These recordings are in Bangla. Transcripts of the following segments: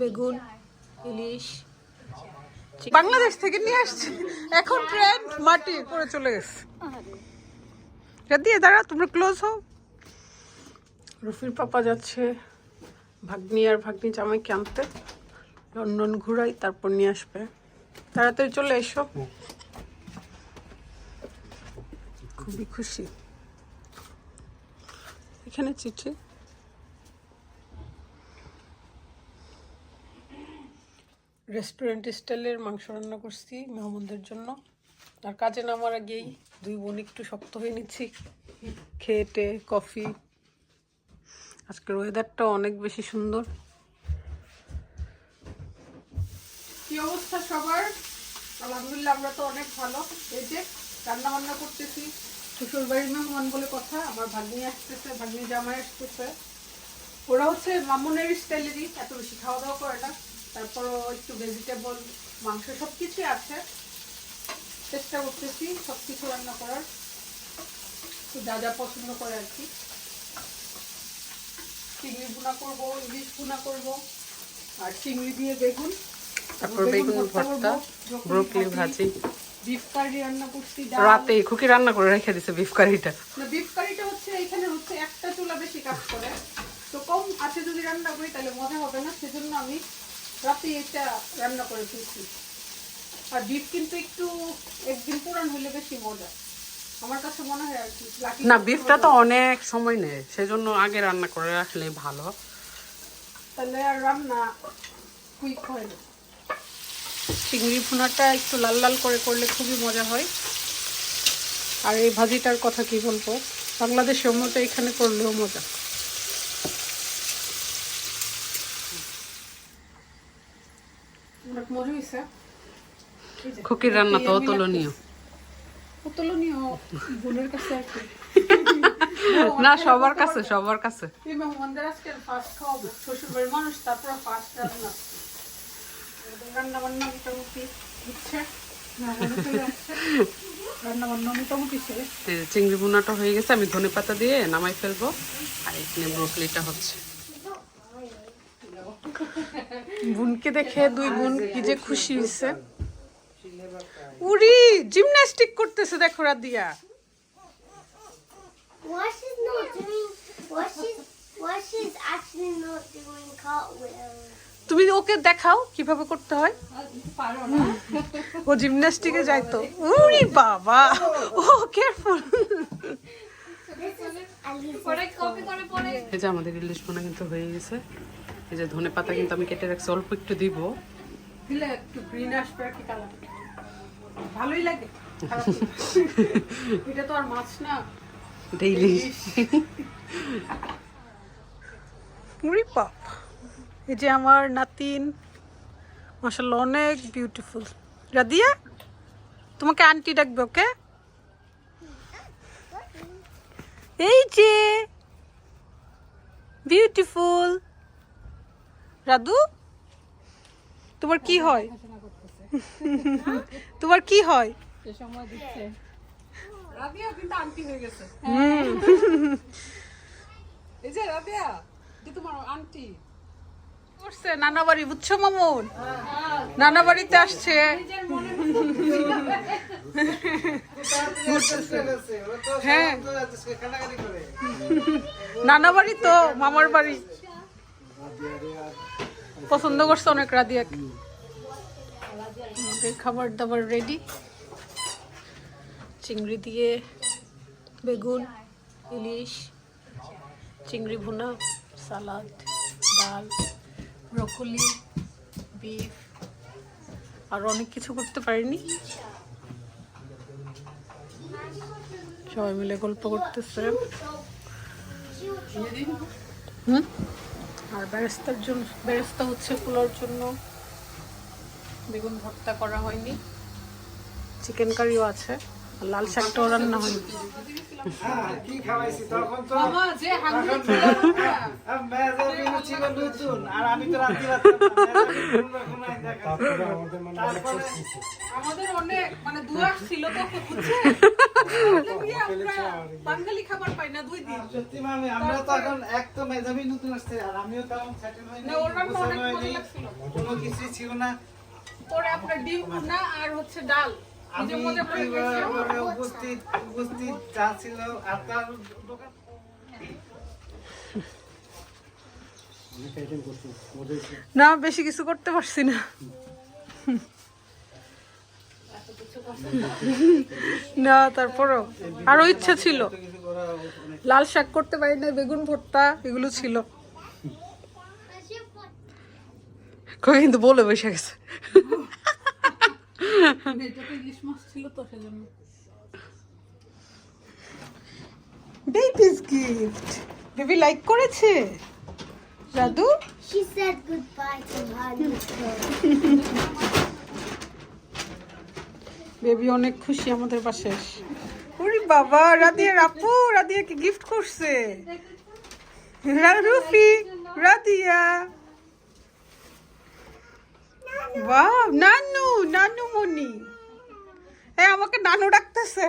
বেগুন, ইলিশ বাংলাদেশ থেকে নিয়ে আসছে। এখন ট্রেন মাটি করে চলে গেছে। দিয়ে দাঁড়া তোমরা ক্লোজ হও। রুফির পাপা যাচ্ছে ভাগ্নি আর ভাগ্নি জামাইকে আনতে। লন্ডন ঘুরাই, তারপর নিয়ে আসবে। তাড়াতাড়ি চলে এসো। খুবই খুশি। এখানে চিঠি। রেস্টুরেন্ট স্টাইলের মাংস রান্না করছি মেহমানদের জন্য। আর কাজে নামার আগেই দুই বোন একটু শক্ত হয়ে নিচ্ছি। খেয়েটে কফি। আজকের ওয়েদারটা অনেক বেশি সুন্দর। কি অবস্থা সবার? আলহামদুলিল্লাহ, আমরা তো অনেক ভালো। এই যে রান্না বান্না করতেছি। শ্বশুর বাড়ির মেহমান বলে কথা, আমার ভাগ্নি আসতেছে, ভাগ্নি জামাই আসতেছে। ওরা হচ্ছে মামুনের স্টাইলেরই এত বেশি খাওয়া দাওয়া করে না। তারপরও একটু ভেজিটেবল মাংস সব কিছুই আছে। চেষ্টা করতেছি সব কিছু রান্না করার। যা যা পছন্দ করে আর কি। চিংড়ি ভুনা করব ইলিশ ভুনা করব আর চিংড়ি দিয়ে বেগুন। তারপর বেগুন ভর্তা ব্রোকলি ভাজি বিফ কারি রান্না করছি রাতে খুকি রান্না করে রেখে দিছে বিফ কারিটা বিফ কারিটা হচ্ছে এখানে হচ্ছে একটা চুলা বেশি কাজ করে। তো কম আছে যদি রান্না করি তাহলে মজা হবে না। সেজন্য আমি রাতে এটা রান্না করে ফেলছি। আর বিফ কিন্তু একটু একদিন পুরান হলে বেশি মজা। আমার কাছে মনে হয় আর কি না বিফটা তো অনেক সময় নেয় সেজন্য আগে রান্না করে রাখলে ভালো। তাহলে আর রান্না কুইক হয় না। চিংড়ি ভুনাটা একটু লাল লাল করে করলে খুবই মজা হয়। আর এই ভাজিটার কথা কি বলব? বাংলাদেশের মতো এখানে করলেও মজা অনেক মজা হয়েছে খুকির রান্না তো অতুলনীয়। অতুলনীয় বোনের কাছে আর কি। না সবার কাছে সবার কাছে। মানুষ তারপর ফার্স্ট রান্না। রান্না বান্না মোটামুটি হচ্ছে চিংড়ি ভুনাটা হয়ে গেছে আমি ধনে পাতা দিয়ে নামাই ফেলব। আর এখানে ব্রোকলিটা হচ্ছে। বোনকে দেখে দুই বোন কি যে খুশি হয়েছে। উরি জিমন্যাস্টিক করতেছে দেখো রাদিয়া. তুমি ওকে দেখাও কীভাবে করতে হয়। ও জিমন্যাস্টিকে যায় তো। উরি বাবা ও কেয়ারফুল এই যে আমাদের ইলিশ ভুনা কিন্তু হয়ে গেছে। এই যে ধনে পাতা কিন্তু আমি কেটে রাখছি অল্প একটু দিব। দিলে একটু গ্রিন আসবে আর কি কালার ভালোই লাগে। এটা তো আর মাছ না। ডেইলি উরি বাপ এই যে আমার নাতিন মাসাল্লাহ অনেক বিউটিফুল রাদিয়া তোমাকে আন্টি ডাকবে ওকে এই যে বিউটিফুল রাদু? তোমার কি হয়? তোমার কি হয়? রাবিয়া কিন্তু আন্টি হয়ে গেছে। এই যে রাবিয়া যে তোমার আন্টি। করছে নানা বাড়ি বুঝছ মামুন? নানা বাড়িতে আসছে। হ্যাঁ নানা বাড়ি তো মামার বাড়ি। পছন্দ করছে অনেক রাদিয়াকে। আমাদের খাবার দাবার রেডি চিংড়ি দিয়ে বেগুন, ইলিশ, চিংড়ি ভুনা, সালাদ, ডাল, ব্রকলি, বিফ, আর অনেক কিছু করতে পারিনি। সবাই মিলে গল্প করতেছে। হুম? আর বেরেস্তার জন্য বেরেস্তা হচ্ছে পোলাওর জন্য বেগুন ভর্তা করা হয়নি। চিকেন কারিও আছে। লাল শাকটাও রান্না হয়নি হ্যাঁ, আমাদের অনেক মানে বাঙালি খাবার পাই না দুই দিন সত্যি আমরা তো এখন এক তো মেধাবী নতুন আসছে আর আমিও সেটেল না, হয়নি, কোনো কিছুই ছিল না। পরে আপনার ডিম ভুনা আর হচ্ছে ডাল। আমি উপস্থিত উপস্থিত ছিল দোকান না বেশি কিছু করতে পারছি না। না তারপরও আরও ইচ্ছা ছিল। লাল শাক করতে পারি না বেগুন ভর্তা এগুলো ছিল। কিন্তু বলে বসে গেছে এটা তো ইলিশ মাছ ছিল তো সেজন্য বেবিস গিফট বেবি লাইক করেছে। দাদু She said goodbye to her. Baby অনেক খুশি আমাদের পাশে। ওরে বাবা রাদিয়ার আপু রাদিয়াকে গিফট করছে? রা- রুফি রাদিয়া। বাহ নানু নানু মনি এ আমাকে নানু ডাকতেছে?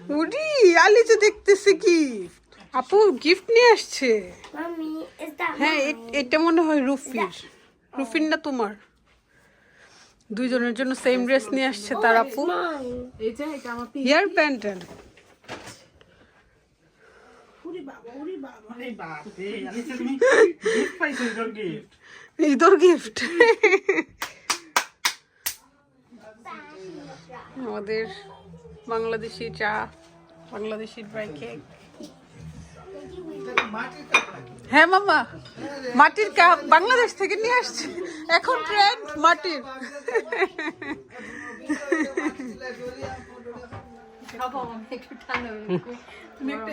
উরি আলিজে দেখতেছে গিফট আপু গিফট নিয়ে আসছে। হ্যাঁ এটা মনে হয় রুফির। রুফির না তোমার? দুইজনের জন্য সেম ড্রেস নিয়ে আসছে তার আপু। Mine. এই যে এটা আমার হেয়ার ব্যান্ড আরে বাপ এই তোর গিফট আমাদের বাংলাদেশি চা বাংলাদেশি ড্রাই কেক হ্যাঁ মামা মাটির কাপ বাংলাদেশ থেকে নিয়ে আসছে। এখন ট্রেন্ড মাটির।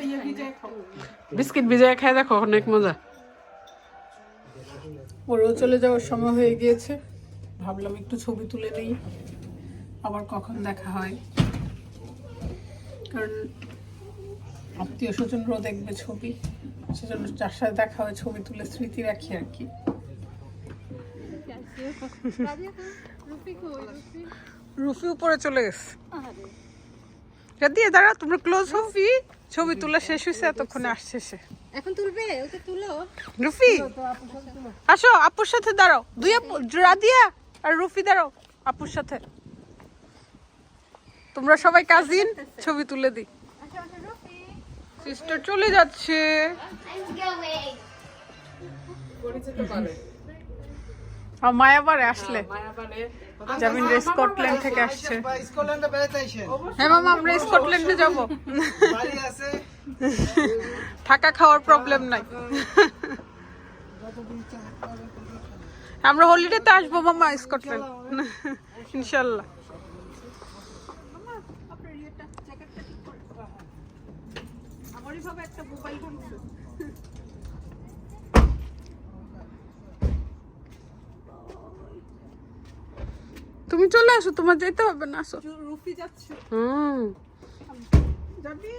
ইয়ে বিস্কিট ভিজায় খাই দেখো অনেক মজা। ওরও চলে যাওয়ার সময় হয়ে গিয়েছে। ভাবলাম একটু ছবি তুলে নিই। আবার কখন দেখা হয়। কারণ আত্মীয় স্বজনরাও দেখবে ছবি। সেজন্য যার সাথে দেখা হয়, ছবি তুলে স্মৃতি রাখি আর কি। রুফি উপরে চলে গেছে। দিয়ে দাঁড়া তোমরা ক্লোজ হবি ছবি তোলা শেষ হয়েছে এতক্ষণে আসছে সে। এখন তুলবে? ওটা তুলো। রুফি আসো আপুর সাথে দাঁড়াও। দুই আপু রাদিয়া আর রুফি দাঁড়াও আপুর সাথে। তোমরা সবাই কাজিন ছবি তুলে দি সিস্টার চলে যাচ্ছে. আর মায়াবারে আসলে। জামিন রে স্কটল্যান্ড থেকে আসছে। হ্যাঁ মামা আমরা স্কটল্যান্ডে যাব। বাড়ি আছে। থাকা খাওয়ার প্রবলেম নাই। আমরা হলিডেতে আসব মামা স্কটল্যান্ড। ইনশাল্লাহ তুমি চলে আসো তোমার যেতে হবে না আসো। রুফি যাচ্ছে। হুম। যাবি